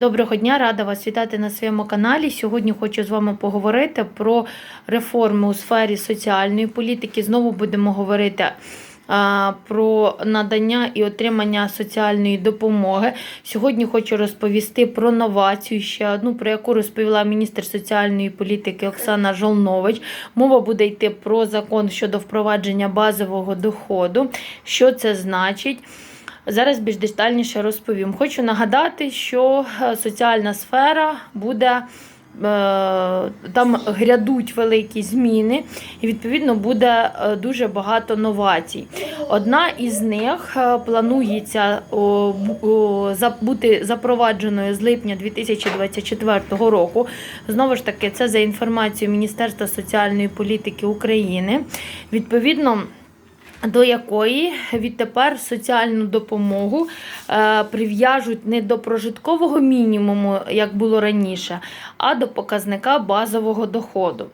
Доброго дня, рада вас вітати на своєму каналі. Сьогодні хочу з вами поговорити про реформи у сфері соціальної політики. Знову будемо говорити а, про надання і отримання соціальної допомоги. Сьогодні хочу розповісти про новацію, ще одну, про яку розповіла міністр соціальної політики Оксана Жолнович. Мова буде йти про закон щодо впровадження базового доходу. Що це значить? Зараз більш детальніше розповім. Хочу нагадати, що е, соціальна сфера буде. е, Там грядуть великі зміни, і відповідно буде е, дуже багато новацій. Одна із них планується бути запровадженою з липня 2024 року. Знову ж таки, це за інформацією Міністерства соціальної політики України. Відповідно до якої відтепер соціальну допомогу е, прив'яжуть не до прожиткового мінімуму, як було раніше, а до показника базового доходу.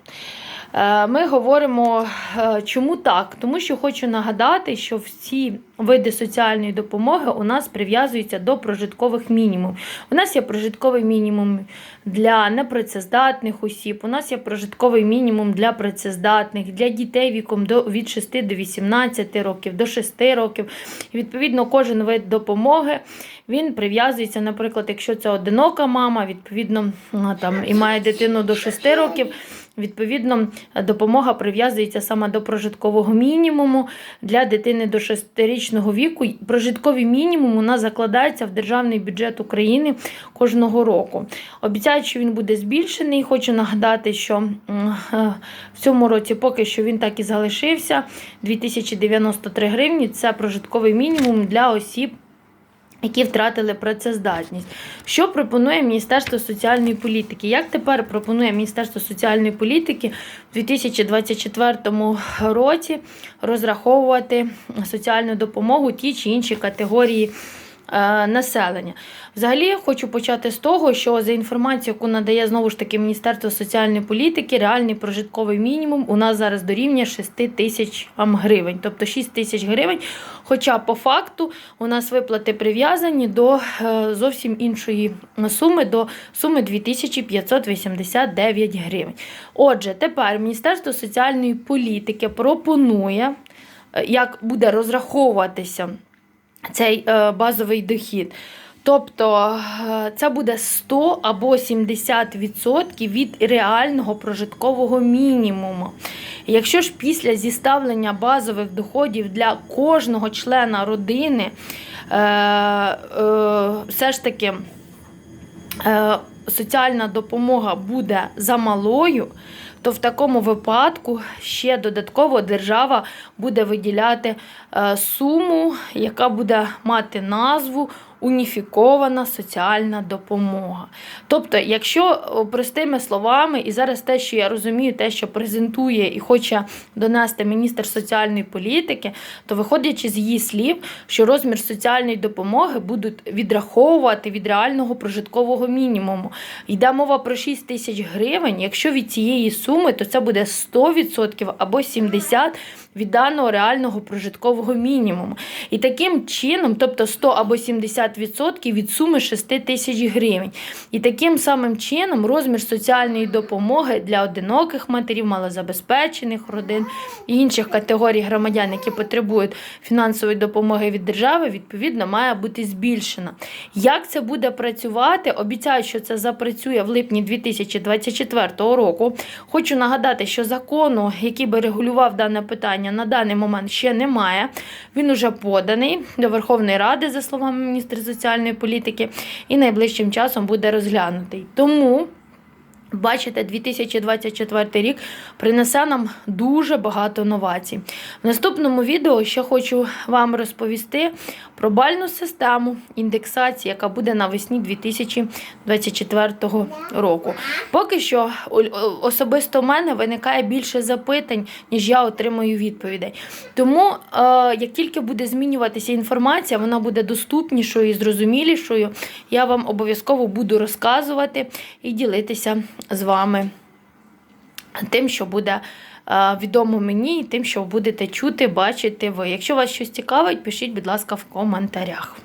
Е, Ми говоримо, е, чому так? Тому що хочу нагадати, що всі види соціальної допомоги у нас прив'язуються до прожиткових мінімумів. У нас є прожитковий мінімум для непрацездатних осіб, у нас є прожитковий мінімум для працездатних, для дітей віком до, від 6 до 18 років, до 6 років. Відповідно, кожен вид допомоги він прив'язується, наприклад, якщо це одинока мама, відповідно, там і має дитину до 6 років. Відповідно, допомога прив'язується саме до прожиткового мінімуму для дитини до 6-річного віку. Прожитковий мінімум у нас закладається в державний бюджет України кожного року. Обіцяють, що він буде збільшений. Хочу нагадати, що е, в цьому році поки що він так і залишився. 2093 гривні це прожитковий мінімум для осіб. Які втратили працездатність. Що пропонує Міністерство соціальної політики? Як тепер пропонує Міністерство соціальної політики в 2024 році розраховувати соціальну допомогу ті чи інші категорії населення? Взагалі, хочу почати з того, що за інформацією, яку надає знову ж таки Міністерство соціальної політики, реальний прожитковий мінімум у нас зараз дорівнює 6 тисяч гривень, тобто 6 тисяч гривень. Хоча по факту у нас виплати прив'язані до е, зовсім іншої суми, до суми 2589 гривень. Отже, тепер Міністерство соціальної політики пропонує, е, як буде розраховуватися цей е, базовий дохід. Тобто е, це буде 100 або 70% від реального прожиткового мінімуму. Якщо ж після зіставлення базових доходів для кожного члена родини е, все ж таки соціальна допомога буде замалою, то в такому випадку ще додатково держава буде виділяти е, суму, яка буде мати назву уніфікована соціальна допомога. Тобто, якщо простими словами, і зараз те, що я розумію, те, що презентує і хоче донести міністр соціальної політики, то виходячи з її слів, що розмір соціальної допомоги будуть відраховувати від реального прожиткового мінімуму. Йде мова про 6 тисяч гривень. Якщо від цієї суми, то це буде 100% або 70% від даного реального прожиткового мінімуму. І таким чином, тобто 100 або 70% від суми 6 тисяч гривень. І таким самим чином розмір соціальної допомоги для одиноких матерів, малозабезпечених родин і інших категорій громадян, які потребують фінансової допомоги від держави, відповідно має бути збільшена. Як це буде працювати? Обіцяю, що це запрацює в липні 2024 року. Хочу нагадати, що закону, який би регулював дане питання, на даний момент ще немає. Він уже поданий до Верховної Ради, за словами міністра соціальної політики, і найближчим часом буде розглянутий. Тому. Бачите, 2024 рік принесе нам дуже багато новацій. В наступному відео ще хочу вам розповісти про бальну систему індексації, яка буде навесні 2024 року. Поки що о- особисто в мене виникає більше запитань, ніж я отримую відповідей. Тому, е, як тільки буде змінюватися інформація, вона буде доступнішою і зрозумілішою. Я вам обов'язково буду розказувати і ділитися з вами тим, що буде е, відомо мені, і тим, що будете чути, бачити ви. Якщо вас щось цікавить, пишіть, будь ласка, в коментарях.